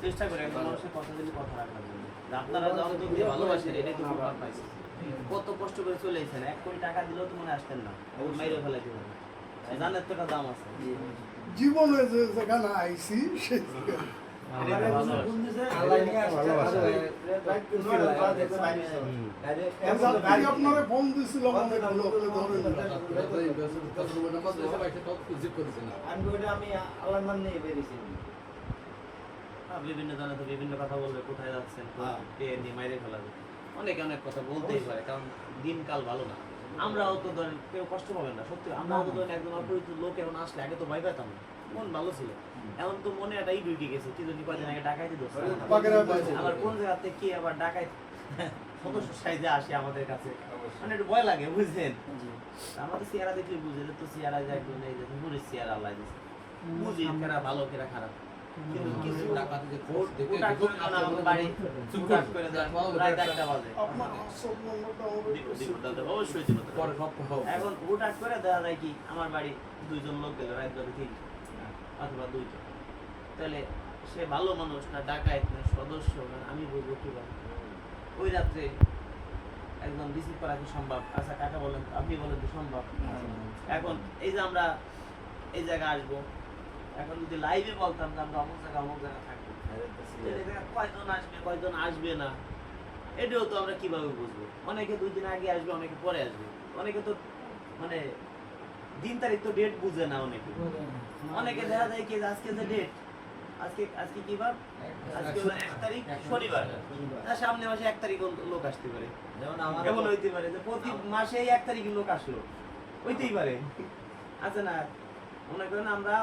চেষ্টা মানুষের কথা রাখার কত কষ্ট করে চলে এসেছেন এক কোটি টাকা দিলেও তো মনে আসতেন না মাইরে ফেলাইতে জানের তো একটা দাম আছে। জীবনে যে যেখানে আইসি সেই আপনারা ফোন অনেক লোকে বিভিন্ন জনে তো বিভিন্ন কথা বলবে কোথায় যাচ্ছেন হ্যাঁ। কে নিয়ে মাইরে ফেলাবে। অনেকে অনেক কথা বলতেই পারে কারণ দিনকাল ভালো না। আমরাও তো ধরেন কেউ কষ্ট পাবেন না সত্যি আমরাও তো ধরেন একজন অপরিচিত লোক এখন আসলে আগে তো ভয় পেতাম না। মন ভালো ছিল। এখন তো মনে একটা ই ঢুকে গেছে কি জানি কদিন আগে ডাকাইতে আছে। আবার কোন জায়গাতে কি আবার ডাকাই সদস্য সাইজে আসে আমাদের কাছে। মানে একটু ভয় লাগে বুঝছেন? আমাদের চেহারা দেখলে বুঝে তো চেহারা যায় একজন এই যে চেহারা আল্লাহ বুঝি কেরা ভালো কেরা খারাপ। এখন করে দেখা যায় কি? আমার বাড়ি দুইজন লোক গেল রাত ধরে অথবা দুইজন। তাহলে সে ভালো মানুষ না ডাকায় না সদস্য আমি বুঝব কীভাবে ওই রাত্রে একদম রিসিভ করা কি সম্ভব? আচ্ছা কাকা বলেন আপনি বলেন তো সম্ভব? এখন এই যে আমরা এই জায়গায় আসব এখন যদি লাইভে বলতাম যে আমরা অমুক জায়গা অমুক জায়গা থাকব জায়গায় কয়জন আসবে কয়জন আসবে না? এটাও তো আমরা কীভাবে বুঝব? অনেকে দুই দিন আগে আসবে অনেকে পরে আসবে। অনেকে তো মানে দিন তারিখ তো ডেট বুঝে না অনেকে। অনেকে দেখা যায় কি আজকে যে ডেট আজকে আজকে কি বার? আজকে হলো এক তারিখ শনিবার। তার সামনে মাসে এক তারিখ লোক আসতে পারে। যেমন আমার এমন হইতে পারে যে প্রতি মাসে এক তারিখে লোক আসলো। হইতেই পারে। আছে না মনে করেন আমরা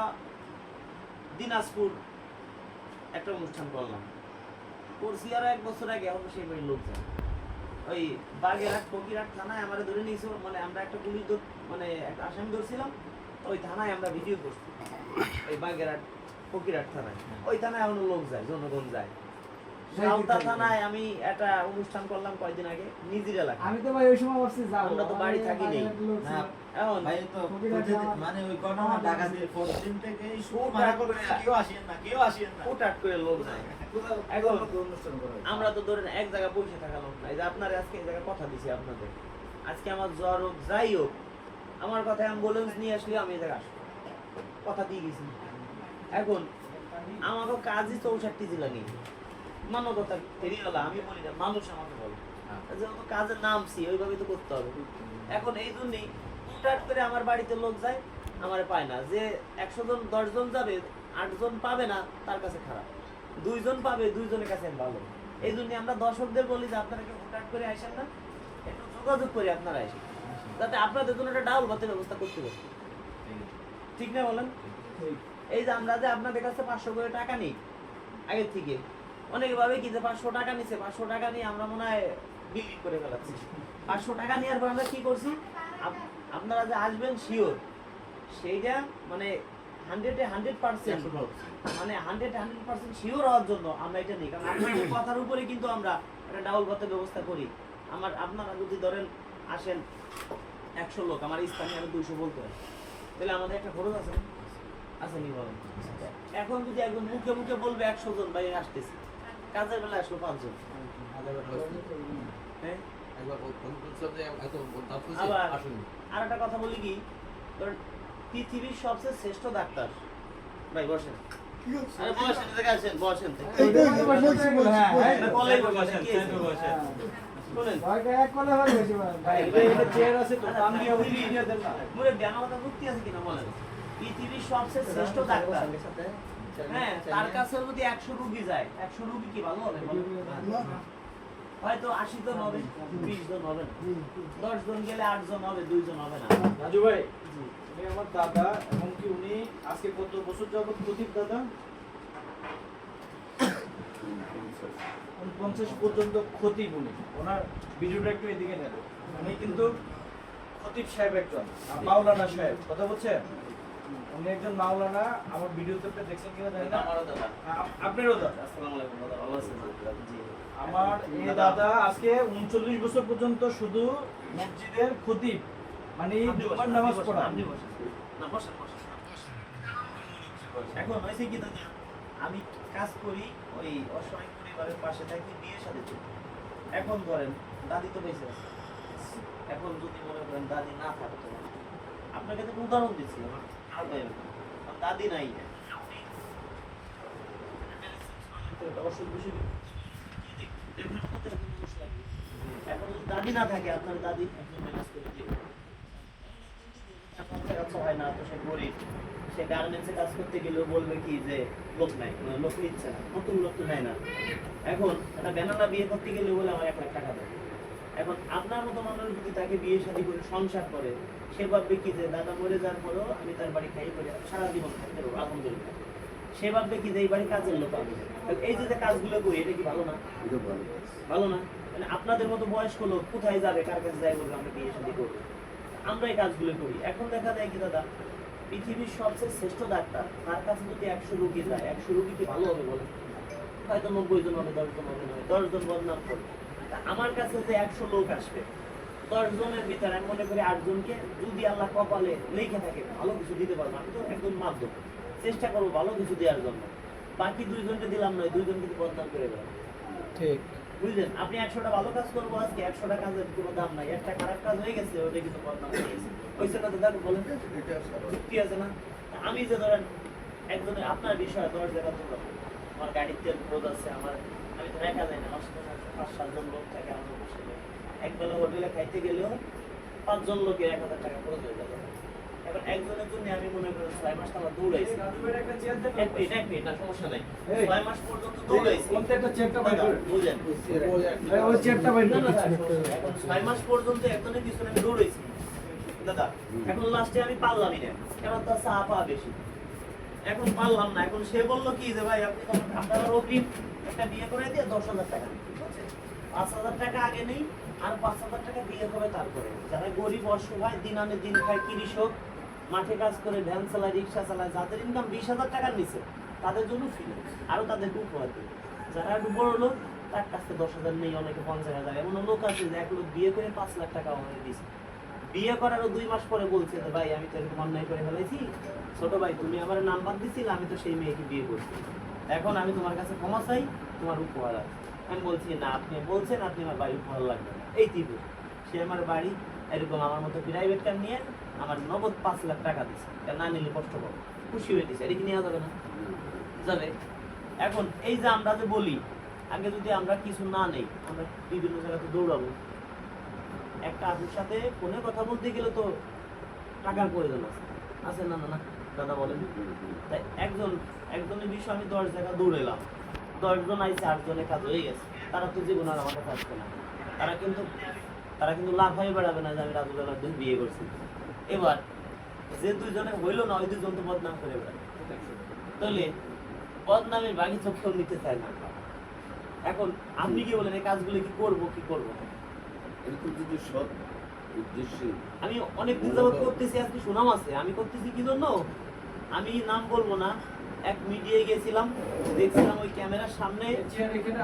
দিনাজপুর একটা অনুষ্ঠান করলাম। করছি আরও এক বছর আগে এখন সেই বাড়ির লোক যায়। ওই বাগেরহাট, ফকিরহাট থানায় আমরা ধরে নিয়েছিল মানে আমরা একটা পুলিশ মানে একটা আসামি ধরছিলাম। ওই থানায় আমরা ভিডিও করছি। ওই বাগেরহাট, ফকিরহাট থানায়। ওই থানায় এখনও লোক যায়, জনগণ যায়। সালতা থানায় আমি একটা অনুষ্ঠান করলাম কয়েকদিন আগে নিজের এলাকা আমি তো ভাই ওই সময় ভাবছি যাব। আমরা তো বাড়ি থাকি নেই। এখন ভাই তো ফকিরের প্রতিদিন- জামা- মানে ওই ঘটনা ডাকাতির পর দিন থেকে খুব মারা করে কেউ আসেন না কেউ আসেন না। হুটহাট করে লোক যায়। এখন কোথাও অনুষ্ঠান করা হয়। আমরা তো ধরেন এক জায়গায় বসে থাকা লোক না এই যে আপনার আজকে এই জায়গায় কথা দিছি আপনাদের। আজকে আমার জ্বর হোক যাই হোক আমার কথা অ্যাম্বুলেন্স নিয়ে আসলে আমি এই জায়গায় আসব। কথা দিয়ে গেছি। এখন আমাকে কাজই চৌষট্টি জেলা নিয়ে। মানবতা ফেরিওয়ালা আমি বলি না মানুষ আমাকে বলে। যেহেতু কাজে নামছি ওইভাবে তো করতে হবে। এখন এই জন্যই হুটহাট করে আমার বাড়িতে লোক যায় আমার পায় না। যে একশো জন দশ জন যাবে আটজন পাবে না তার কাছে খারাপ। দুইজন পাবে দুইজনের কাছে ভালো। এই জন্য আমরা দর্শকদের বলি যে আপনারা কেউ হুটহাট করে আসেন না একটু যোগাযোগ করে আপনারা আসেন। যাতে আপনাদের জন্য একটা ডাউল ভাতের ব্যবস্থা করতে পারি। ঠিক না বলেন? এই যে আমরা যে আপনাদের কাছে পাঁচশো করে টাকা নিই আগের থেকে। অনেকে ভাবে কি যে পাঁচশো টাকা নিছে? পাঁচশো টাকা নিয়ে আমরা মনে হয় বিক্রি করে ফেলাচ্ছি। পাঁচশো টাকা নেওয়ার পর আমরা কি করছি? আপনারা যে আসবেন শিওর সেইটা মানে হান্ড্রেডে হান্ড্রেড পার্সেন্ট মানে হান্ড্রেড হান্ড্রেড পার্সেন্ট শিওর হওয়ার জন্য আমরা এটা নিই। কারণ আপনাদের কথার উপরে কিন্তু আমরা একটা ডাউল ভাতের ব্যবস্থা করি। আমার আপনারা যদি ধরেন আসেন একশো লোক আমার স্থানীয় আমি দুইশো বলতে হয় তাহলে আমাদের একটা খরচ আছে? আছে নি বলেন? এখন যদি একজন মুখে মুখে বলবে একশো জন বাইরে আসতেছে কাজের বেলা আসলো পাঁচজন। হ্যাঁ? আর একটা কথা বলি কি পৃথিবীর সবচেয়ে শ্রেষ্ঠ ডাক্তার। ভাই বসেন। হ্যাঁ। হ্যাঁ। হ্যাঁ। হয় বলেন। পৃথিবীর সবচেয়ে শ্রেষ্ঠ ডাক্তার। হ্যাঁ তার কাছে যদি একশো রুগী যায় একশো রুগী কি ভালো হবে হয়তো আশি জন হবে বিশ জন হবে না। দশ জন গেলে আট জন হবে দুইজন হবে না। রাজু ভাই উনি আমার দাদা এবং কি উনি আজকে কত বছর যাবত প্রদীপ দাদা? পঞ্চাশ পর্যন্ত খতিব উনি। ওনার ভিডিওটা একটু এদিকে নেন। উনি কিন্তু খতিব সাহেব একজন মাওলানা সাহেব। কথা বলছেন? উনি একজন মাওলানা আমার ভিডিওতে আপনি দেখছেন কিনা জানি না। আমারও দাদা। আপনারও দাদা? আসসালামু আলাইকুম দাদা। ভালো আছেন জি। আমার এই দাদা। আজকে উনচল্লিশ বছর পর্যন্ত শুধু মসজিদের খতিব মানে জুমার নামাজ পড়া। আপনি বসেন। না, বসেন, বসেন। এখন হয়েছে কি দাদা? আমি কাজ করি ওই অসহায় পরিবারের পাশে থাকি বিয়ে সাথে এখন ধরেন দাদি তো বেঁচে আছে। এখন যদি মনে করেন দাদি না থাকতো আপনাকে তো উদাহরণ দিচ্ছি আমার। এখন হয় না, তো সে গরিব। সে গার্মেন্টসে কাজ করতে গেলেও বলবে কি যে, লোক নাই লোক নিচ্ছে না, নতুন লোক তো নেয় না। এখন একটা বেনানা বিয়ে করতে গেলে বলে, আমার এক লাখ টাকা দেবে এখন আপনার মতো মানুষ যদি তাকে বিয়ে শাদী করে সংসার করে সে ভাববে কি যে দাদা মরে যাওয়ার পরেও আমি তার বাড়ি খাই করে সারা জীবন থাকতে পারব আলহামদুলিল্লাহ। সে ভাববে কি যে এই বাড়ি কাজের লোক আমি। এই যে যে কাজগুলো করি এটা কি ভালো না? ভালো। না? মানে আপনাদের মতো বয়স্ক লোক কোথায় যাবে? কার কাছে যাই বলবে আমরা বিয়ে শাদী করব? আমরা এই কাজগুলো করি। এখন দেখা যায় কি দাদা পৃথিবীর সবচেয়ে শ্রেষ্ঠ ডাক্তার তার কাছে যদি একশো রুগী যায় একশো রুগী কি ভালো হবে বলে হয়তো নব্বই জন হবে দশ জন হবে নয় দশ জন বদনাম করবে। আমার কাছে যে একশো লোক আসবে দশ জনের ভিতরে আমি মনে করি আট জনকে যদি আল্লাহ কপালে লেখে থাকে ভালো কিছু দিতে পারব। আমি তো একদম মাধ্যম। চেষ্টা করব ভালো কিছু দেওয়ার জন্য। বাকি দুইজনকে দিলাম নয় দুইজন কিন্তু বদনাম করে দেবো ঠিক। বুঝলেন? আপনি একশোটা ভালো কাজ করব আজকে একশোটা কাজের কোনো দাম নাই। একটা খারাপ কাজ হয়ে গেছে ওটা কিন্তু বদনাম হয়ে গেছে। ওইসব না দাদা বলেন। চুক্তি আছে না? আমি যে ধরেন একজনের আপনার বিষয় দশ জায়গা আমার গাড়ির তেল খোঁজ আছে আমার একা যাই না পাঁচ সাতজন লোক থাকে আমার বসে একবেলা হোটেলে খাইতে গেলেও পাঁচজন লোকের এক হাজার টাকা খরচ হয়ে যাবে। এবার একজনের জন্য আমি মনে করি ছয় মাস আমার দৌড়াইছি। এক মিনিট এক মিনিট না সমস্যা নাই। ছয় মাস পর্যন্ত দৌড়াইছি। কোনটা একটা বাইর করে। বুঝলেন ওই চেকটা বাইর করে। না, না, এখন ছয় মাস পর্যন্ত একজনের পিছনে আমি দৌড়েছি দাদা এখন লাস্টে আমি পারলামই না। কারণ তার চা পা বেশি। এখন পারলাম না। এখন সে বলল কি যে, ভাই আপনার অগ্রিম একটা বিয়ে করে দিয়ে দশ হাজার টাকা? পাঁচ হাজার টাকা আগে নেই, আর পাঁচ হাজার টাকা বিয়ে হবে তারপরে। যারা গরিব অসহায় দিন আনে দিন খায় কৃষক মাঠে কাজ করে, ভ্যান চালায়, রিক্সা চালায়, যাদের ইনকাম বিশ হাজার টাকার নিচে, তাদের জন্য ফ্রি আরও তাদের উপহার দেবে যারা একটু বড় লোক, তার কাছে দশ হাজার নেই, অনেকে পঞ্চাশ হাজার। এমন লোক আছে যে এক লোক বিয়ে করে পাঁচ লাখ টাকা আমাদের দিয়েছে। বিয়ে করারও দুই মাস পরে বলছে যে, ভাই, আমি তো এরকম অন্যায় করে ফেলেছি। ছোট ভাই, তুমি আমার নাম্বার দিছিলে, আমি তো সেই মেয়েকে বিয়ে করছি। এখন আমি তোমার কাছে ক্ষমা চাই, তোমার উপহার আছে। আমি বলছি, না, আপনি বলছেন, আপনি আমার বাড়ি উপহার লাগবে এই তীব্র। সে আমার বাড়ি, এরকম আমার মতো প্রাইভেট কার নিয়ে আমার নগদ পাঁচ লাখ টাকা দিচ্ছে না নিলে কষ্ট করো খুশি হয়ে দিচ্ছে এটা কি নেওয়া যাবে না? যাবে। এখন এই যে আমরা যে বলি, আগে যদি আমরা কিছু না নেই, আমরা বিভিন্ন জায়গাতে দৌড়াবো একটা আপুর সাথে ফোনে কথা বলতে গেলে তো টাকার প্রয়োজন আছে। আছে না না না দাদা বলেন। তাই একজন একজনের বিষয় আমি দশ জায়গা দৌড়েলাম দশজন আইসে আটজনের কাজ হয়ে গেছে। তারা তো জীবন আর আমার কাছে আসবে না। তারা কিন্তু তারা কিন্তু লাভ হয়ে বেড়াবে না যে আমি রাজু বেলার দিন বিয়ে করছি। এবার যে দুজনে হইল না ওই দুজন তো বদনাম করে বেড়াবে তাহলে বদনামের বাকি চোখ নিতে চায় না। এখন আপনি কি বলেন এই কাজগুলো কি করব কি করব? না? এরকম যদি সৎ উদ্দেশ্যে আমি অনেক দিন যাবত করতেছি আজকে সুনাম আছে। আমি করতেছি কি জন্য? আমি নাম বলব না। এক মিডিয়ায় গেছিলাম দেখছিলাম ওই ক্যামেরার সামনে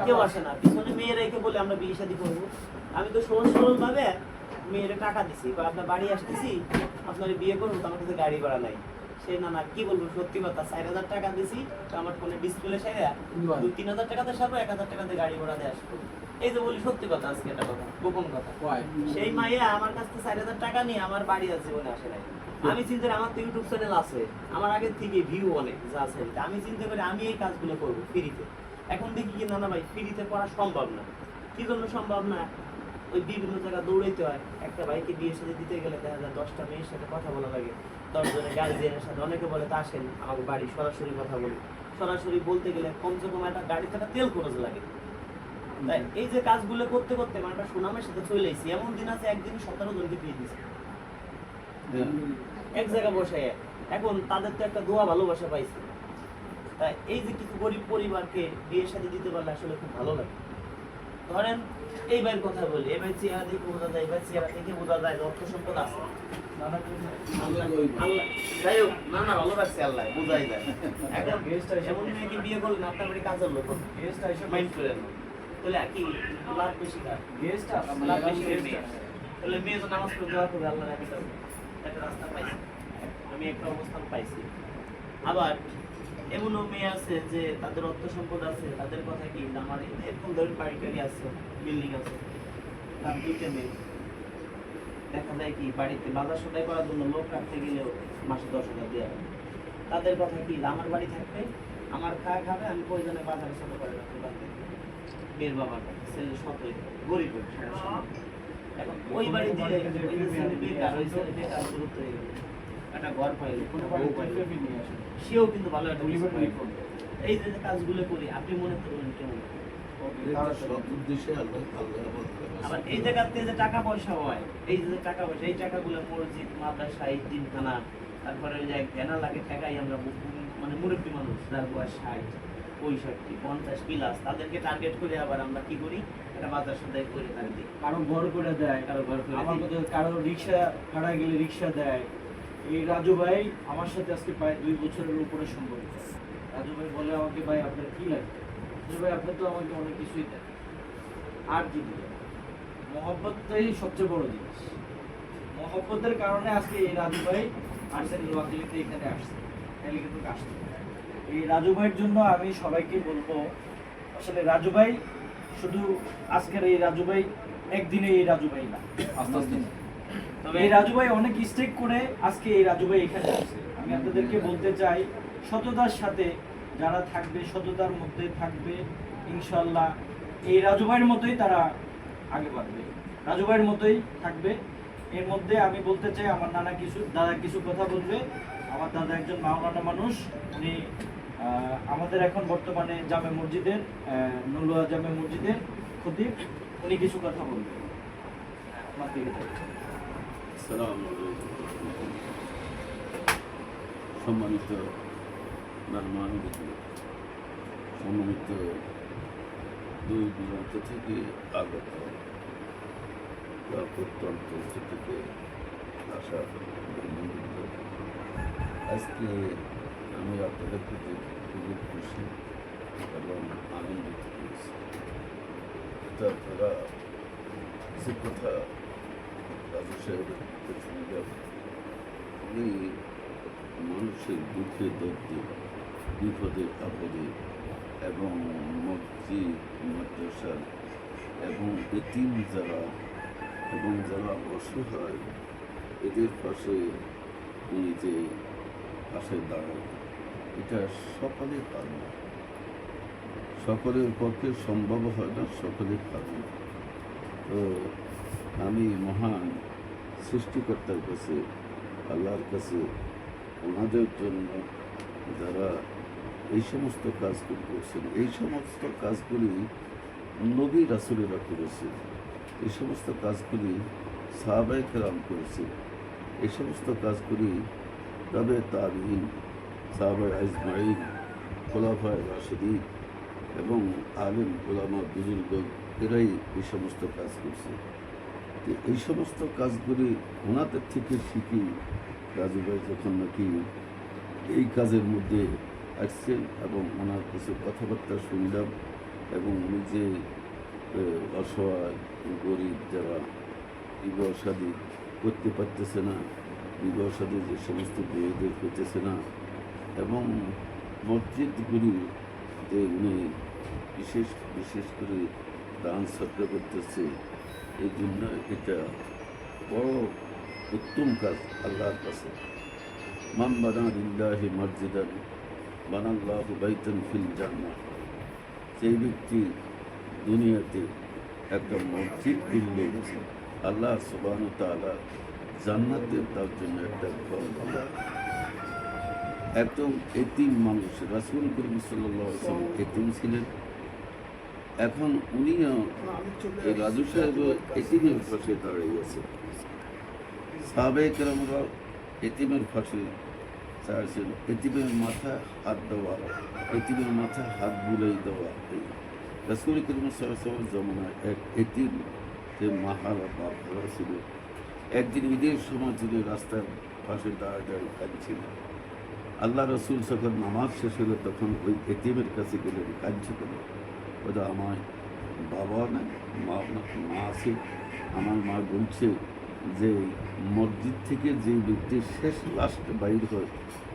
কেউ আসে না। পিছনে মেয়ে রেখে বলে আমরা বিয়ে শাদী করব। আমি তো সরল সরল ভাবে মেয়ের টাকা দিছি। বা আপনার বাড়ি আসতেছি আপনার বিয়ে করব তো আমার কাছে গাড়ি ভাড়া নাই। সে না না কি বলব? সত্যি কথা চার হাজার টাকা দিছি তো আমার ফোনে ডিসপ্লে সেরে দু তিন হাজার টাকাতে সারবো এক হাজার টাকাতে গাড়ি ভাড়া দিয়ে আসব। এই যে বলি সত্যি কথা আজকে একটা কথা গোপন কথা। সেই মাইয়া আমার কাছ থেকে চার হাজার টাকা নিয়ে আমার বাড়ি আছে জীবনে আসে নাই। আমি চিন্তা করি আমার তো ইউটিউব চ্যানেল আছে। আমার আগে থেকে ভিউ অনেক যা আছে আমি চিন্তা করি আমি এই কাজগুলো করব ফ্রিতে এখন দেখি কি না না ভাই ফ্রিতে করা সম্ভব না। কি জন্য সম্ভব না? ওই বিভিন্ন জায়গা দৌড়াইতে হয়। একটা ভাইকে বিয়ের সাথে দিতে গেলে দেখা যায় দশটা মেয়ের সাথে কথা বলা লাগে। দশ জনের গার্জিয়ানের সাথে। অনেকে বলে তা আসেন আমাকে বাড়ি সরাসরি কথা বলি। সরাসরি বলতে গেলে কমসে কম একটা গাড়িতে একটা তেল খরচ লাগে। তাই এই যে কাজগুলো করতে করতে মানে একটা সুনামের সাথে চলে এসেছি। এমন দিন আছে একদিন সতেরো জনকে পেয়ে দিয়েছি। এক জায়গায় বসে এখন তাদের তো একটা দোয়া ভালোবাসা পাইছে। তাই এই যে কিছু গরিব পরিবারকে বিয়ের সাথে দিতে পারলে আসলে খুব ভালো লাগে। ধরেন এইবার কথা বলি। এবার চেহারা দেখে বোঝা যায় এবার চেহারা দেখে বোঝা যায় অর্থ সম্পদ আছে। আল্লাহ যাই হোক না না ভালো রাখছে আল্লাহ বোঝাই যায়। এখন এমন মেয়েকে বিয়ে করলেন? আপনার বাড়ি কাজের লোক। গেস্টটা এসে মাইন্ড করেন। না। তাহলে কি লাভ বেশি কার গেস্টটা লাভ বেশি মেয়ে তাহলে মেয়ে তো নামাজ পড়ে দোয়া করে আল্লাহ রাখি একটা রাস্তা পাইছি। আমি একটা অবস্থান পাইছি। আবার এমনও মেয়ে আছে যে তাদের অর্থ সম্পদ আছে তাদের কথা কি? আমার এরকম ধরুন বাড়ি টাড়ি আছে বিল্ডিং আছে। তার দুইটা মেয়ে। দেখা যায় কি বাড়িতে বাজার সদাই করার জন্য লোক রাখতে গেলেও মাসে দশ হাজার দেওয়া হয়। তাদের কথা কি? আমার বাড়ি থাকবে আমার খাওয়া খাবে আমি প্রয়োজনে বাজারে ছোট করে রাখতে পারব। মেয়ের বাবার ছেলে শত গরিব সমস্যা এখন ওই যে ছেলে বেকার ওই ছেলে বেকার গুরুত্ব হয়ে গেল। একটা ঘর পাইলো কোনো বউ পাইলো। সেও কিন্তু ভালো একটা এই যে কাজগুলো করি আপনি মনে করবেন কেমন? আবার এই যে টাকা পয়সা হয় এই যে টাকা পয়সা এই টাকাগুলো মসজিদ মাদ্রাসা দিনখানা তারপরে ওই যে কেনা লাগে টাকাই আমরা মু- মানে মুরব্বী মানুষ যার বয়স ষাট। পঁয়ষট্টি পঞ্চাশ প্লাস তাদেরকে টার্গেট করে আবার আমরা কি করি? একটা বাজার সদাই করে দিই কারও ঘর করে দেয় কারও ঘর করে আমার কারও রিক্সা ভাড়া গেলে রিক্সা দেয়। এই রাজু ভাই আমার সাথে আজকে প্রায় দুই বছরের উপরে সম্পর্ক রাজু ভাই বলে আমাকে ভাই আপনার কি লাগে? রাজু ভাই আপনি তো আমাকে অনেক কিছুই দেন আর কি দিলেন মহব্বতটাই সবচেয়ে বড় জিনিস। মহব্বতের কারণে আজকে এই রাজু ভাই ওয়াকিলিতে এখানে আসছে। তাহলে কিন্তু আসছে এই রাজু ভাইয়ের জন্য আমি সবাইকে বলব আসলে রাজু ভাই শুধু আজকের এই রাজু ভাই একদিনে এই রাজু ভাই না। আস্তে আস্তে। তবে এই রাজু ভাই অনেক স্টেক করে আজকে এই রাজু ভাই এখানে আসছে। আমি আপনাদেরকে বলতে চাই সততার সাথে যারা থাকবে সততার মধ্যে থাকবে ইনশাল্লাহ এই রাজু ভাইয়ের মতোই তারা আগে বাড়বে। রাজু ভাইয়ের মতোই থাকবে। এর মধ্যে আমি বলতে চাই আমার নানা কিছু দাদা কিছু কথা বলবে। আমার দাদা একজন মাওলানা মানুষ উনি আমাদের এখন বর্তমানে জামে মসজিদের নলুয়া জামে মসজিদের খতিব, উনি কিছু কথা বলবে আমার দিকে তাকিয়ে। সালাম সম্মানিত সম্মানিত দুই দূরান্ত থেকে আগত প্রত্যন্ত থেকে আসা আজকে আমি আপনাদের প্রতি খুবই খুশি এবং আনন্দিত হয়েছি এটা কিছু কথা রাজু সাহেবের উনি মানুষের দুঃখে দর্দে বিপদে আপদে এবং মসজিদ মাদ্রাসা এবং এতিম যারা এবং যারা অসহায় এদের পাশে উনি যে পাশে দাঁড়ায় এটা সকলে পারে সকলের পক্ষে সম্ভব হয় না সকলে পারে তো আমি মহান সৃষ্টিকর্তার কাছে, আল্লাহর কাছে, ওনাদের জন্য যারা এই সমস্ত কাজগুলি করছেন, এই সমস্ত কাজগুলি নবী রাসুলেরা করেছে, এই সমস্ত কাজগুলি সাহাবাই কেরাম করেছে, এই সমস্ত কাজগুলি তবে তাবিন সাহাবাই আজমাইন খোলাফায় রাশেদিন এবং আলেম ওলামা বুজুর্গ এরাই এই সমস্ত কাজ করছে। এই সমস্ত কাজগুলি ওনাদের থেকে শিখি, রাজু ভাই যখন নাকি এই কাজের মধ্যে আসছেন এবং ওনার কিছু কথাবার্তা শুনলাম এবং উনি যে অসহায়, গরিব যারা বিবাহ করতে পারতেছে না, বিবাহ যে সমস্ত মেয়েদের হইতেছে না এবং মসজিদগুলি যে উনি বিশেষ বিশেষ করে দান সত্য করতেছে, এই জন্য এটা বড় উত্তম কাজ আল্লাহর কাছে। মান বানা লিল্লাহি মসজিদান বানাল্লাহু বাইতান ফিল জান্নাহ। সেই ব্যক্তি দুনিয়াতে একটা মসজিদ করলে আল্লাহ সুবহান তাআলা জান্নাতে তার জন্য একটা ঘর একজন এতিম মানুষ রাসুল করিম সাল্লাহ এতিম ছিলেন। এখন উনিও এই রাজু সাহেব এতিমের পাশে দাঁড়িয়ে আছে। সাহাবে কেরামরা এতিমের পাশে চাইছেন এতিমের মাথা হাত দেওয়া এতিমের মাথা হাত বুলাই দেওয়া। রসুল করিম সাল্লামের জমানায় এক এতিম যে মাহারা বাপ ছিল। একদিন ঈদের সময় তিনি রাস্তার পাশে দাঁড়ায় দাঁড়িয়ে কাঁদছিল আল্লাহ রসুল যখন নামাজ শেষ হলো, তখন ওই এতিমের কাছে গেলেন কাঁদছে কেন ওটা আমার বাবা না, মা মা আছে, আমার মা বলছে যে মসজিদ থেকে যে ব্যক্তির শেষ লাস্ট বাইর হয়,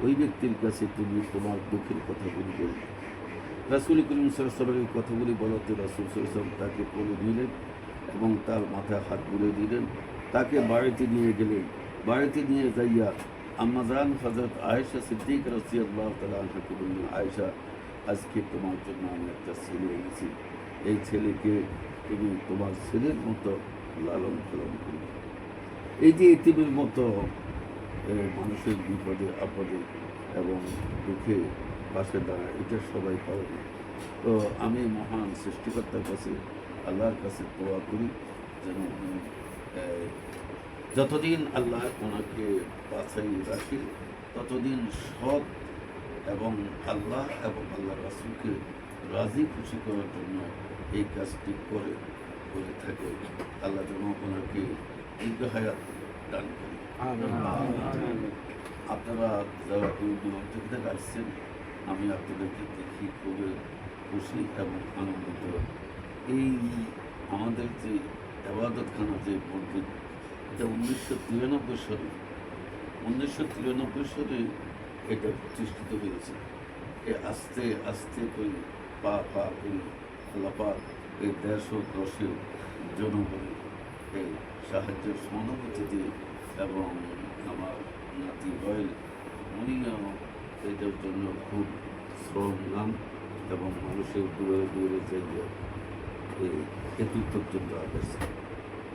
ওই ব্যক্তির কাছে তুমি তোমার দুঃখের কথাগুলি বলবে রাসুল করিম সাল্লামের কথাগুলি বলাতে রাসুল সাল্লাম তাকে কোলে নিলেন এবং তার মাথায় হাত বুলে দিলেন। তাকে বাড়িতে নিয়ে গেলেন। বাড়িতে নিয়ে যাইয়া আম্মাজান হজরত আয়েশা সিদ্দিক রসি আল্লাহ তালা আনহাকে বললেন আয়েশা আজকে তোমার জন্য আমি একটা ছেলে এনেছি এই ছেলেকে তুমি তোমার ছেলের মতো লালন পালন করবে এই যে এতিমের মতো মানুষের বিপদে আপদে এবং দুঃখে পাশে দাঁড়ায় এটা সবাই পাবে না তো আমি মহান সৃষ্টিকর্তার কাছে আল্লাহর কাছে দোয়া করি যেন যতদিন আল্লাহ ওনাকে বাছাই রাখে ততদিন সৎ এবং আল্লাহ এবং আল্লাহ রাসুলকে রাজি খুশি করার জন্য এই কাজটি করে করে থাকে। আল্লাহ যেন ওনাকে দীর্ঘ হায়াত দান করে আপনারা যারা দূর দূরান্ত থেকে আসছেন আমি আপনাদেরকে দেখি খুবই খুশি এবং আনন্দিত। এই আমাদের যে আবাদতখানা যে মসজিদ এটা উনিশশো তিরানব্বই সালে, উনিশশো তিরানব্বই সালে এটা প্রতিষ্ঠিত হয়েছে। এ আস্তে আস্তে করে পা পা করে আল্লাপা এই দেশ ও দশের জনগণের এই সাহায্যের সহানুভূতিতে এবং আমার নাতি রয়েল উনিও এটার জন্য খুব শ্রম নাম এবং মানুষের দূরে দূরে এই এটু পর্যন্ত আসছে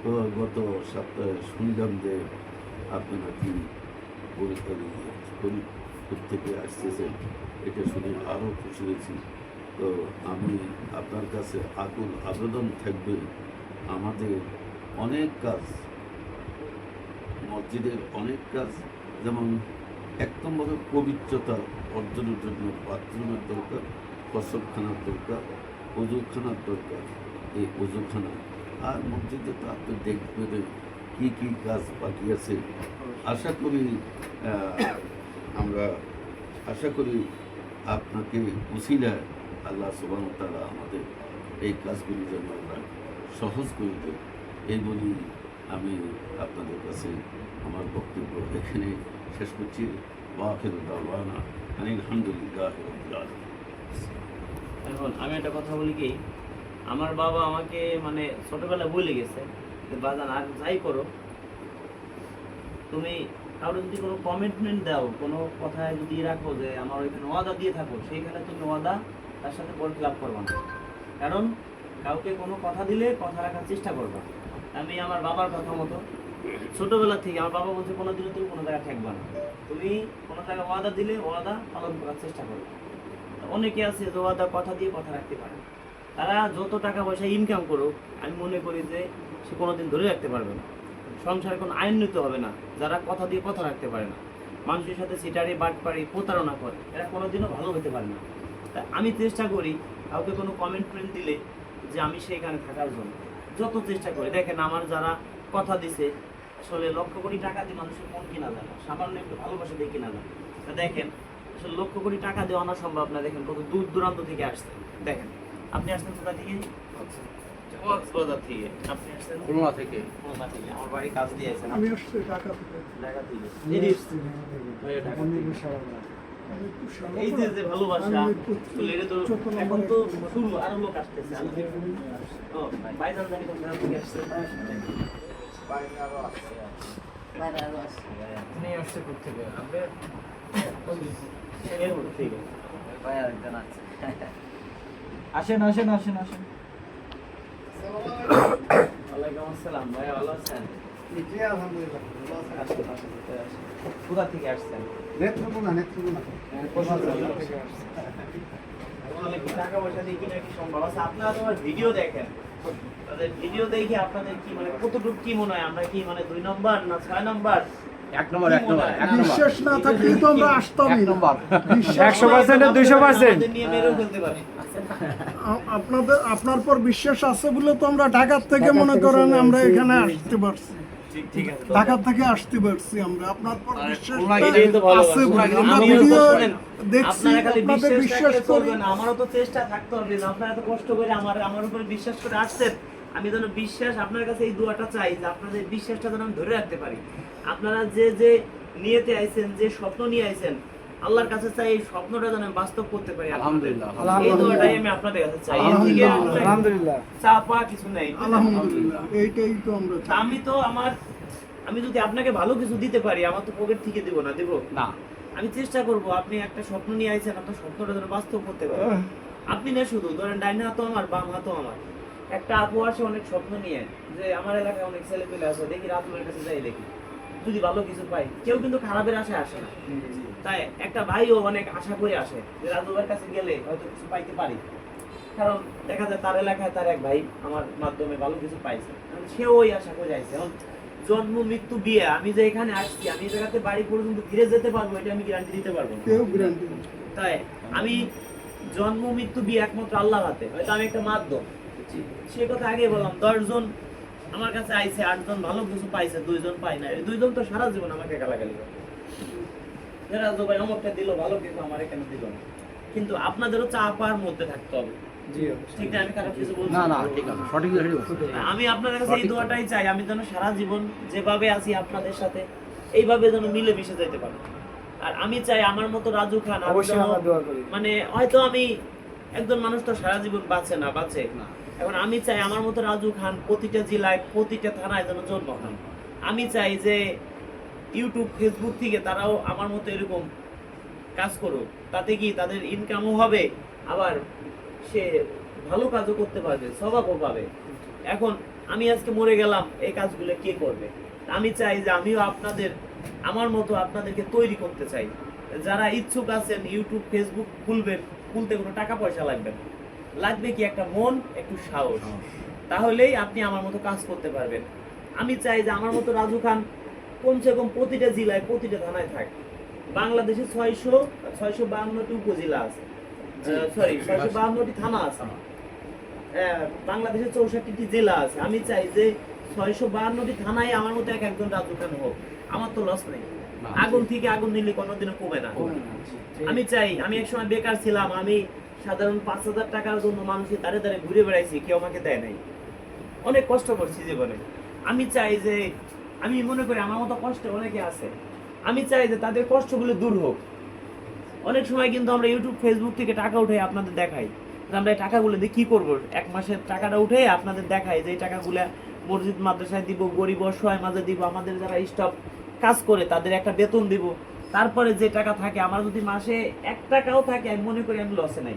গত সপ্তাহে শুনলাম যে আপনি নাকি পরীক্ষা থেকে আসতেছেন, এটা শুনে আরও খুশি হয়েছি। তো আমি আপনার কাছে আকুল আবেদন থাকবে, আমাদের অনেক কাজ, মসজিদের অনেক কাজ, যেমন এক নম্বরে পবিত্রতা অর্জনের জন্য বাথরুমের দরকার ফসলখানার দরকার ওজুখানার দরকার। এই ওজুখানা আর তো আপনি দেখবেন কী কী কাজ বাকি আছে। আশা করি আমরা আশা করি আপনাকে উসিলায় আল্লাহ সুবাহ তারা আমাদের এই কাজগুলি যেন আমরা সহজ করে দেয় এই বলি আমি আপনাদের কাছে আমার বক্তব্য এখানে শেষ করছি। দাওয়ানা আলহামদুলিল্লাহ। এখন আমি একটা কথা বলি কি আমার বাবা আমাকে মানে ছোটবেলায় বলে গেছে যে, বাজান আর যাই করো। তুমি কারও যদি কোনো কমিটমেন্ট দাও, কোনো কথায় যদি রাখো যে, আমার ওইখানে ওয়াদা দিয়ে থাকো সেইখানে তুমি ওয়াদা তার সাথে পরে লাভ করবা না। কারণ কাউকে কোনো কথা দিলে কথা রাখার চেষ্টা করবা। আমি আমার বাবার কথা মতো ছোটবেলা থেকে আমার বাবা বলছে কোনো দিনও তুমি কোনো জায়গায় থাকবা না। তুমি কোনো জায়গায় ওয়াদা দিলে ওয়াদা পালন করার চেষ্টা করবে। অনেকে আছে যে, ওয়াদা, কথা দিয়ে কথা রাখতে পারে। তারা যত টাকা পয়সা ইনকাম করুক, আমি মনে করি যে সে কোনোদিন ধরে রাখতে পারবে না। সংসারে কোনো আইন নিতে হবে না। যারা কথা দিয়ে কথা রাখতে পারে না। মানুষের সাথে সিটারি বাটপারি প্রতারণা করে, এরা কোনোদিনও ভালো হতে পারে না। তা আমি চেষ্টা করি কাউকে কোনো কমেন্টমেন্ট দিলে যে আমি সেখানে থাকার জন্য। যত চেষ্টা করি। দেখেন আমার যারা কথা দিছে, আসলে লক্ষ কোটি টাকা দিয়ে মানুষের মন কিনা যায় না। সামান্য একটু ভালোবাসা দিয়ে কিনা যায় তা দেখেন, আসলে লক্ষ কোটি টাকা দিয়ে আনা সম্ভব না। দেখেন কত দূর দূরান্ত থেকে আসছে। দেখেন। আপনি আসছেন কোথা থেকে? কক্সবাজার থেকে। আপনি আসছেন? খুলনা থেকে। খুলনা থেকে। আমার বাড়ি কাজ দিয়ে আছেন আমি আসছি ঢাকা থেকে। ঢাকা থেকে। এই যে- যে ভালোবাসা আমি একটু আসলে এটা তো এখন তো শুরু আরও লোক আসতেছে ও ভাইজান জানি কোন জায়গা থেকে আসছে আপনি আসছে থেকে? আপনি এরপর থেকে। আসেন আসেন আসেন আসেন। ওয়ালাইকুম আসসালাম ভাই ভালো আছেন? জি, আলহামদুলিল্লাহ ভালো আছি। আসুন, আসুন, ভিতরে আসুন। কোথা থেকে আসছেন? নেত্রকোনা নেত্রকোনা। কক্সবাজার থেকে আসলে কি টাকা পয়সা দিয়ে কিনা কি সম্ভব? আছে আপনারা তোমার ভিডিও দেখেন। তাদের ভিডিও দেখে আপনাদের কি মানে কতটুকু কি মনে হয়? আমরা কি মানে দুই নম্বর না ছয় নম্বর? এক নম্বর এক নম্বর এক নম্বর। বিশ্বাস না থাকলে তো আমরা আসতামই এক নম্বর। বিশ্বাস- একশো পার্সেন্টে দুইশো পার্সেন্ট। আমাদের নিয়ে মেরেও ফেলতে পারে। আ- আপনাদের আপনার পর বিশ্বাস আছে বলে তো আমরা ঢাকার থেকে মনে করেন আমরা এখানে আসতে পারছি। ঠিক ঠিক আছে। ঢাকা থেকে আসতে পারছি আমরা। আপনার পর বিশ্বাস আছে বলে। আমরা ভিডিও দেখছি আপনারা আপনাদের বিশ্বাস বিশ্বাস রাখলে করি। চলবে না, আমারও তো চেষ্টা থাকতে হবে আপনারা এত কষ্ট করে আমার আমার উপরে বিশ্বাস করে আসছেন। আমি যেন বিশ্বাস আপনার কাছে এই দোয়াটা চাই যে আপনাদের বিশ্বাসটা যেন আমি ধরে রাখতে পারি। আপনারা যে যে নিয়েতে আইছেন যে স্বপ্ন নিয়ে আইছেন আল্লাহর কাছে চাই এই স্বপ্নটা যেন বাস্তব করতে পারি। আলহামদুলিল্লাহ, এই দোয়াটাই আমি আপনাদের কাছে চাই। আলহামদুলিল্লাহ চা পাওয়া কিছু নেই। আলহামদুলিল্লাহ এইটাই তো আমরা চাই। আমি তো আমার আমি যদি আপনাকে ভালো কিছু দিতে পারি আমার তো পকেট থেকে দিব না দেবো? না। আমি চেষ্টা করব আপনি একটা স্বপ্ন নিয়ে আইছেন আপনার স্বপ্নটা যেন বাস্তব করতে পারেন আপনি না শুধু ধরেন ডাইন হাতও আমার বাম হাতও আমার। একটা আপু আসে অনেক স্বপ্ন নিয়ে যে আমার এলাকায় অনেক ছেলে পেলে আছে দেখি রাতুলের কাছে যাই দেখি। যদি ভালো কিছু পাই কেউ কিন্তু খারাপের আশায় আসে না। তাই একটা ভাইও অনেক আশা করে আসে যে রাজুবের কাছে গেলে হয়তো কিছু পাইতে পারি। কারণ দেখা যায় তার এলাকায় তার এক ভাই আমার মাধ্যমে ভালো কিছু পাইছে। সেও ওই আশা করে আইছে। এখন জন্ম মৃত্যু বিয়ে আমি যে এখানে আসছি আমি এই জায়গাতে বাড়ি পর্যন্ত ফিরে যেতে পারব এটা আমি গ্যারান্টি দিতে পারব তাই আমি জন্ম মৃত্যু বিয়ে একমাত্র আল্লাহ হাতে। হয়তো আমি একটা মাধ্যম। সে কথা আগে বললাম দশজন আমার কাছে আইছে আটজন ভালো কিছু পাইছে দুইজন পাই না এই দুইজন তো সারা জীবন আমাকে গালাগালি করে তো ভাই অমুকটা দিল ভালো কিছু আমার এখানে দিল না। কিন্তু আপনাদেরও চা পাওয়ার মধ্যে থাকতে হবে। জি ঠিক না আমি খারাপ কিছু বলছি? না না ঠিক আছে সঠিক সঠিক আমি আপনাদের কাছে এই দোয়াটাই চাই আমি যেন সারা জীবন যেভাবে আছি আপনাদের সাথে এইভাবে যেন মিলে মিশে যেতে পারি। আর আমি চাই আমার মতো রাজু খান মানে হয়তো আমি একজন মানুষ তো সারা জীবন বাঁচে না বাঁচে না। এখন আমি চাই আমার মতো রাজু খান প্রতিটা জেলায়, প্রতিটা থানায় যেন জন্ম খান আমি চাই যে ইউটিউব, ফেসবুক থেকে তারাও আমার মতো এরকম কাজ করুক। তাতে কি তাদের ইনকামও হবে, আবার সে ভালো কাজও করতে পারবে, স্বভাবও পাবে। এখন আমি আজকে মরে গেলাম, এই কাজগুলো কে করবে? আমি চাই যে আমিও আপনাদের, আমার মতো আপনাদেরকে তৈরি করতে চাই। যারা ইচ্ছুক আছেন, ইউটিউব, ফেসবুক খুলবেন, খুলতে কোনো টাকা পয়সা লাগবে না। লাগবে কি একটা মন একটু সাহস। তাহলেই আপনি আমার মতো কাজ করতে পারবেন। আমি চাই যে আমার মতো রাজু খান কমসে কম প্রতিটা জেলায় প্রতিটা থানায় থাক। বাংলাদেশে ছয়শো ছয়শো বাহান্নটি উপজেলা আছে। সরি ছয়শো বাহান্নটি থানা আছে। বাংলাদেশে চৌষট্টিটি জেলা আছে। আমি চাই যে ছয়শো বাহান্নটি থানায় আমার মতো এক একজন রাজু খান হোক। আমার তো লস নেই। আগুন থেকে আগুন নিলে কোনোদিনও কমে না। আমি চাই আমি একসময় বেকার ছিলাম। আমি সাধারণ পাঁচ হাজার টাকার জন্য মানুষের দাঁড়ে দাঁড়ে ঘুরে বেড়াইছি, কেউ আমাকে দেয় নাই। অনেক কষ্ট করছি জীবনে। আমি চাই যে, আমি মনে করি আমার মতো কষ্ট অনেকে আছে। আমি চাই যে তাদের কষ্টগুলো দূর হোক। অনেক সময় কিন্তু আমরা ইউটিউব, ফেসবুক থেকে টাকা উঠে আপনাদের দেখাই। আমরা এই টাকাগুলো দিয়ে কি করব? এক মাসের টাকাটা উঠে আপনাদের দেখাই যে এই টাকাগুলা মসজিদ, মাদ্রাসায় দিব, গরিব, অসহায় মাঝে দিব। আমাদের যারা স্টাফ কাজ করে তাদের একটা বেতন দিব। তারপরে যে টাকা থাকে, আমার যদি মাসে এক টাকাও থাকে, আমি মনে করি আমি লসে নাই।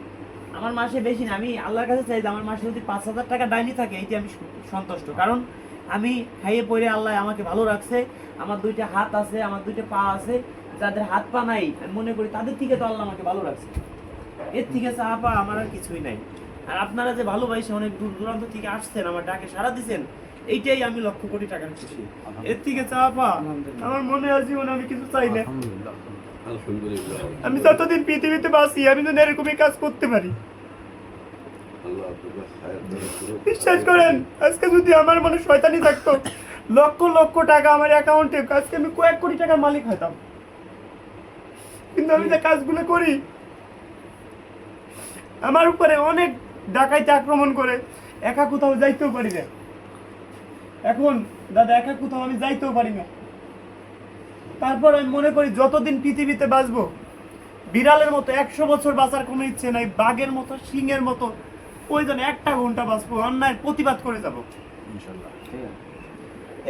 আমার মাসে বেশি না, আমি আল্লাহর কাছে চাই যে আমার মাসে যদি পাঁচ হাজার টাকা ডাইনি থাকে এইটি আমি সন্তুষ্ট। কারণ আমি খাইয়ে পড়ে আল্লাহ আমাকে ভালো রাখছে, আমার দুইটা হাত আছে, আমার দুইটা পা আছে, যাদের হাত পা নাই, আমি মনে করি তাদের থেকে তো আল্লাহ আমাকে ভালো রাখছে। এর থেকে চাহা পা আমার আর কিছুই নাই। আর আপনারা যে ভালোবাসে, অনেক দূর দূরান্ত থেকে আসছেন, আমার ডাকে সারা দিছেন এইটাই আমি লক্ষ কোটি টাকার খুশি এর থেকে চা পা আমার মনে আছে জীবনে আমি কিছু চাই না। আমি যতদিন পৃথিবীতে বাঁচি আমি যেন এরকমই কাজ করতে পারি। বিশ্বাস করেন আজকে যদি আমার মনে শয়তানি থাকতো লক্ষ লক্ষ টাকা আমার অ্যাকাউন্টে আজকে আমি কয়েক কোটি টাকার মালিক হতাম। কিন্তু আমি যে কাজগুলো করি আমার উপরে অনেক ডাকাইতে আক্রমণ করে একা কোথাও যাইতেও পারি না। এখন দাদা একা কোথাও আমি যাইতেও পারি না। তারপর আমি মনে করি যতদিন পৃথিবীতে বাঁচবো বিড়ালের মতো একশো বছর বাঁচার কোনো ইচ্ছে নাই বাঘের মতো সিংহের মতো ওই জন্য একটা ঘণ্টা বাঁচবো অন্যায় প্রতিবাদ করে যাব। ইনশাআল্লাহ ঠিক আছে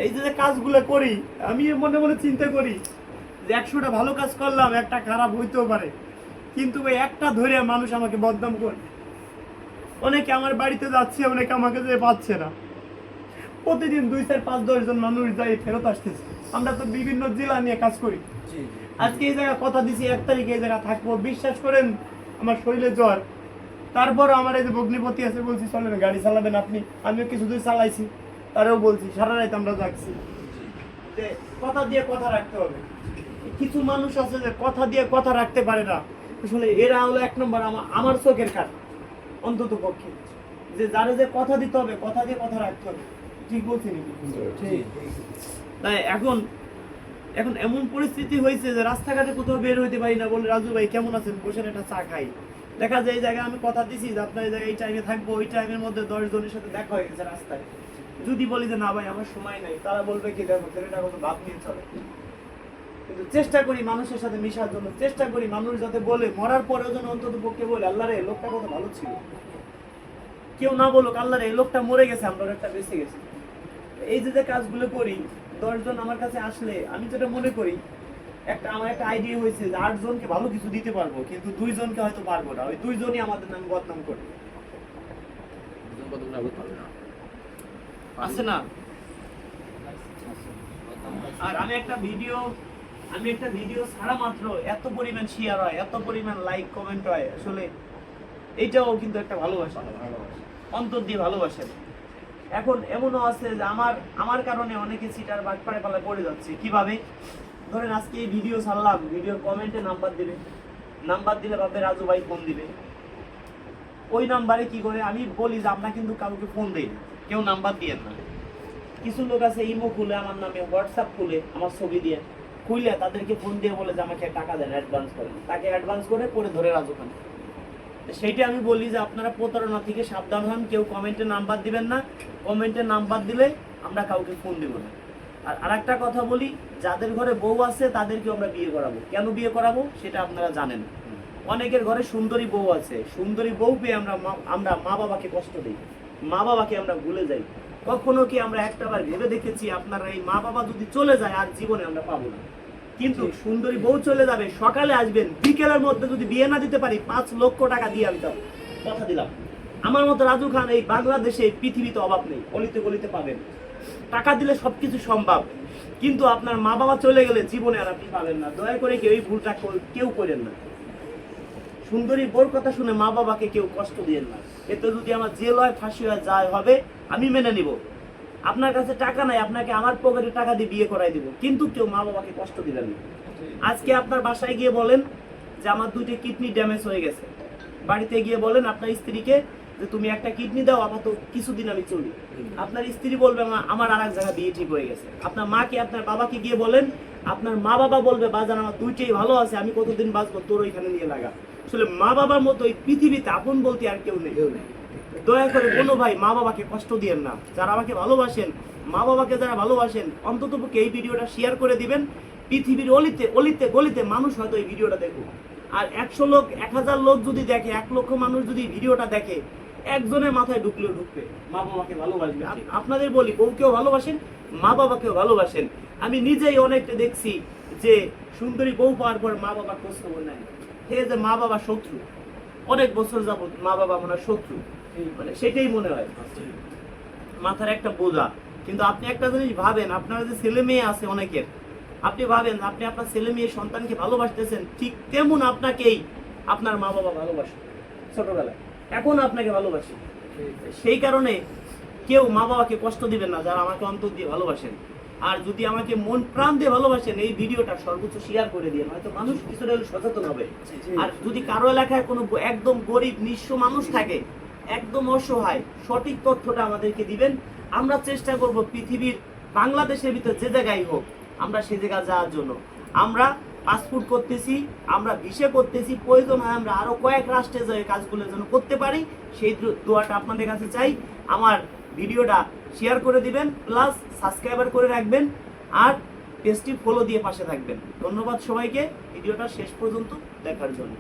এই যে যে কাজগুলো করি আমি মনে মনে চিন্তা করি যে একশোটা ভালো কাজ করলাম একটা খারাপ হইতেও পারে। কিন্তু ওই একটা ধরে মানুষ আমাকে বদনাম করে। অনেকে আমার বাড়িতে যাচ্ছে অনেকে আমাকে যে পাচ্ছে না। প্রতিদিন দুই চার পাঁচ দশ জন মানুষ যাই ফেরত আসতেছে। আমরা তো বিভিন্ন জেলা নিয়ে কাজ করি। আজকে এই জায়গায় কথা দিছি এক তারিখে এই জায়গা থাকব। বিশ্বাস করেন আমার শরীরে জ্বর। তারপর আমার এই যে ভগ্নিপতি আছে বলছি চলেন গাড়ি চালাবেন আপনি। আমিও কিছু দূর চালাইছি তারও বলছি সারা রাত আমরা যাচ্ছি। যে কথা দিয়ে কথা রাখতে হবে। কিছু মানুষ আছে যে কথা দিয়ে কথা রাখতে পারে না। আসলে এরা হলো এক নম্বর আমার আমার চোখের কাজ অন্তত পক্ষে যে যারা যে কথা দিতে হবে কথা দিয়ে কথা রাখতে হবে। ঠিক বলছি নাকি তাই এখন এখন এমন পরিস্থিতি হয়েছে যে রাস্তাঘাটে কোথাও বের হইতে পারি না বলে রাজু ভাই কেমন আছেন? বসেন একটা চা খাই। দেখা যায় এই জায়গায় আমি কথা দিছি যে আপনার এই জায়গায় এই টাইমে থাকব ওই টাইমের মধ্যে দশ জনের সাথে দেখা হয়ে গেছে রাস্তায়। যদি বলি যে না ভাই আমার সময় নাই তারা বলবে কি দেখো ছেলেটা কত ভাব নিয়ে চলে। কিন্তু চেষ্টা করি মানুষের সাথে মিশার জন্য চেষ্টা করি মানুষ যাতে বলে মরার পরেও যেন অন্তত পক্ষে বলে আল্লাহ রে লোকটা কত ভালো ছিল। কেউ না বলুক আল্লাহ রে এই লোকটা মরে গেছে আমরা একটা বেঁচে গেছি। এই যে যে কাজগুলো করি দশজন আমার কাছে আসলে আমি যেটা মনে করি একটা আমার একটা আইডিয়া হয়েছে যে আট জনকে ভালো কিছু দিতে পারব কিন্তু দুইজনকে হয়তো পারব না। ওই দুইজনই আমাদের নাম বদনাম করবে। আছে না? আর আমি একটা ভিডিও আমি একটা ভিডিও ছাড়া মাত্র এত পরিমাণ শেয়ার হয় এত পরিমাণ লাইক কমেন্ট হয়। আসলে এইটাও কিন্তু একটা ভালোবাসা। অন্তর দিয়ে ভালোবাসে। এখন এমনও আছে যে আমার আমার কারণে অনেকে সিটার বাটপাড়ে পালা পড়ে যাচ্ছে। কীভাবে? ধরেন আজকে এই ভিডিও ছাড়লাম ভিডিওর কমেন্টে নাম্বার দিবে। নাম্বার দিলে ভাবে রাজু ভাই ফোন দিবে। ওই নাম্বারে কি করে? আমি বলি যে আমরা কিন্তু কাউকে ফোন দেই। কেউ নাম্বার দিয়ে না। কিছু লোক আছে ইমো খুলে, আমার নামে হোয়াটসঅ্যাপ খুলে, আমার ছবি দিয়ে খুলে তাদেরকে ফোন দিয়ে বলে যে আমাকে টাকা দেন অ্যাডভান্স করেন তাকে অ্যাডভান্স করে পরে ধরে রাজু খান। সেইটা আমি বলি যে আপনারা প্রতারণা থেকে সাবধান হন, কেউ কমেন্টে নাম্বার দিবেন না। কমেন্টে নাম্বার দিলে আমরা কাউকে ফোন দিব না। আর আরেকটা কথা বলি, যাদের ঘরে বউ আছে তাদেরকে আমরা বিয়ে করাবো। কেন বিয়ে করাবো? সেটা আপনারা জানেন। অনেকের ঘরে সুন্দরী বউ আছে। সুন্দরী বউ পেয়ে আমরা আমরা মা বাবাকে কষ্ট দিই। মা বাবাকে আমরা ভুলে যাই। কখনো কি আমরা একটাবার ভেবে দেখেছি আপনারা এই মা বাবা যদি চলে যায়, আর জীবনে আমরা পাবো না? কিন্তু সুন্দরী বউ চলে যাবে, সকালে আসবেন, বিকেলের মধ্যে যদি বিয়ে না দিতে পারি, পাঁচ লক্ষ টাকা দিয়ে আমি তাও কথা দিলাম। আমার মতো রাজু খান এই বাংলাদেশে পৃথিবীতে অভাব নেই গলিতে গলিতে পাবেন। টাকা দিলে সবকিছু সম্ভব, কিন্তু আপনার মা বাবা চলে গেলে জীবনে আর আপনি পাবেন না। দয়া করে কেউ এই ভুলটা কেউ করেন না। সুন্দরী বোর কথা শুনে মা বাবাকে কেউ কষ্ট দিয়েন না। এতে যদি আমার জেল হয় ফাঁসি হয় যায় হবে, আমি মেনে নিব। আপনার কাছে টাকা নাই, আপনাকে আমার পকেটে টাকা দিয়ে বিয়ে করাই দিব। কিন্তু কেউ মা বাবাকে কষ্ট দিবেন না। আজকে আপনার বাসায় গিয়ে বলেন যে আমার দুইটা কিডনি ড্যামেজ হয়ে গেছে। বাড়িতে গিয়ে বলেন আপনার স্ত্রীকে যে তুমি একটা কিডনি দাও, আপাতত কিছুদিন আমি চলি। আপনার স্ত্রী বলবে "আমা- আমার আর এক জায়গায় বিয়ে ঠিক হয়ে গেছে। আপনার মাকে আপনার বাবাকে গিয়ে বলেন, আপনার মা বাবা বলবে বাজার আমার দুইটাই ভালো আছে, আমি কতদিন বাঁচবো, তোর ওইখানে নিয়ে লাগা। আসলে মা বাবার মতো এই পৃথিবীতে আপন বলতে আর কেউ নেই। দয়া করে কোনো ভাই, মা বাবাকে কষ্ট দিয়েন না। যারা আমাকে ভালোবাসেন, মা বাবাকে যারা ভালোবাসেন, অন্তত পক্ষে এই ভিডিওটা শেয়ার করে দিবেন। পৃথিবীর অলিতে অলিতে, গলিতে মানুষ হয়তো এই ভিডিওটা দেখুক। আর একশো লোক, এক হাজার লোক যদি দেখে, এক লক্ষ মানুষ যদি ভিডিওটা দেখে, একজনের মাথায় ঢুকলেও ঢুকবে। মা বাবাকে ভালোবাসবে। আপ- আপনাদের বলি বউকেও ভালোবাসেন, মা বাবাকেও ভালোবাসেন। আমি নিজেই অনেকটা দেখছি যে সুন্দরী বউ পাওয়ার পর মা বাবা খোঁজ খবর নেয়। হে যে মা বাবা শত্রু। অনেক বছর যাবত মা বাবা মনে শত্রু। মানে সেটাই মনে হয়। মাথার একটা বোঝা। কিন্তু আপনি একটা জিনিস ভাবেন আপনার যে ছেলে মেয়ে আছে অনেকের আপনি ভাবেন আপনি আপনার ছেলে মেয়ে সন্তানকে ভালোবাসতেছেন ঠিক তেমন আপনাকেই আপনার মা বাবা ভালোবাসে ছোটবেলায়। এখন আপনাকে ভালোবাসে। সেই কারণে কেউ মা বাবাকে কষ্ট দিবেন না যারা আমাকে অন্তর দিয়ে ভালোবাসেন। আর যদি আমাকে মন প্রাণ দিয়ে ভালোবাসেন এই ভিডিওটা সর্বোচ্চ শেয়ার করে দিয়ে হয়তো মানুষ কিছুটা সচেতন হবে। আর যদি কারও এলাকায় কোনো একদম গরিব নিঃস্ব মানুষ থাকে একদম অসহায়। সঠিক তথ্যটা আমাদেরকে দিবেন। আমরা চেষ্টা করব পৃথিবীর, বাংলাদেশের ভিতরে যে জায়গায় হোক, আমরা সে জায়গায় যাওয়ার জন্য। আমরা পাসপোর্ট করতেছি, আমরা ভিসে করতেছি, প্রয়োজন হয় আমরা আরও কয়েক রাষ্ট্রে যাই কাজগুলো যেন করতে পারি, সেই দোয়াটা আপনাদের কাছে চাই। আমার ভিডিওটা শেয়ার করে দিবেন, প্লাস সাবস্ক্রাইবার করে রাখবেন, আর পেজটি ফলো দিয়ে পাশে থাকবেন। ধন্যবাদ সবাইকে। ভিডিওটা শেষ পর্যন্ত দেখার জন্য।